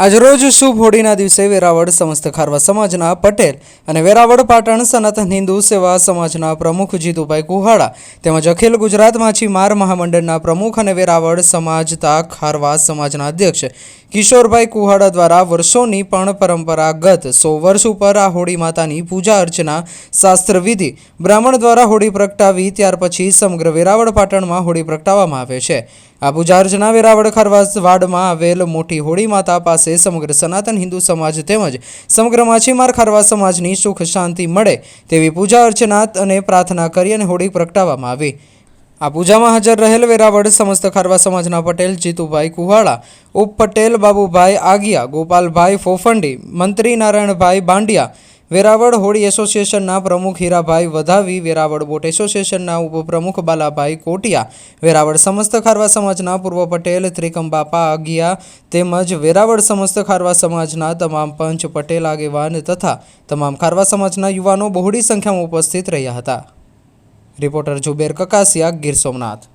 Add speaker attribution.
Speaker 1: આજરોજ શુભ હોળીના દિવસે વેરાવળ સમસ્ત ખારવા સમાજના પટેલ અને વેરાવળ પાટણ સનાતન હિન્દુ સેવા સમાજના પ્રમુખ જીતુભાઈ કુહાડા તેમજ અખિલ ગુજરાત માછીમાર મહામંડળના પ્રમુખ અને વેરાવળ સમાજતા ખારવા સમાજના અધ્યક્ષ કિશોરભાઈ કુહાડા દ્વારા વર્ષોની પણ પરંપરાગત સો વર્ષ ઉપર આ હોળી માતાની પૂજા અર્ચના શાસ્ત્રવિધિ બ્રાહ્મણ દ્વારા હોળી પ્રગટાવી ત્યાર પછી સમગ્ર વેરાવળ પાટણમાં હોળી પ્રગટાવવામાં આવે છે. આ પૂજા અર્ચના વેરાવળ ખરવાસ વાડમાં આવેલ મોટી હોળી માતા પાસે સમગ્ર સનાતન હિન્દુ સમાજ તેમજ સમગ્ર માછીમાર ખારવા સમાજની સુખ શાંતિ મળે તેવી પૂજા અર્ચના અને પ્રાર્થના કરી અને હોળી પ્રગટાવવામાં આવી. આ પૂજામાં હાજર રહેલ વેરાવળ સમસ્ત ખારવા સમાજના પટેલ, જીતુભાઈ કુહાળા ઉપ પટેલ બાબુભાઈ આગિયા, ગોપાલભાઈ ફોફંડી, મંત્રી નારાયણભાઈ બાંડિયા વેરાવળ હોળી એસોસિએશનના પ્રમુખ હીરાભાઈ વધાવી, વેરાવળ બોટ એસોસિએશનના ઉપપ્રમુખ બાલાભાઈ કોટિયા, વેરાવળ સમસ્ત ખારવા સમાજના પૂર્વ પટેલ ત્રિકમબાપા આગિયા તેમજ વેરાવળ સમસ્ત ખારવા સમાજના તમામ પંચ પટેલ, આગેવાન તથા તમામ ખારવા સમાજના યુવાનો બહોળી સંખ્યામાં ઉપસ્થિત રહ્યા હતા. રિપોર્ટર જુબેર કકાસિયા, ગીર સોમનાથ.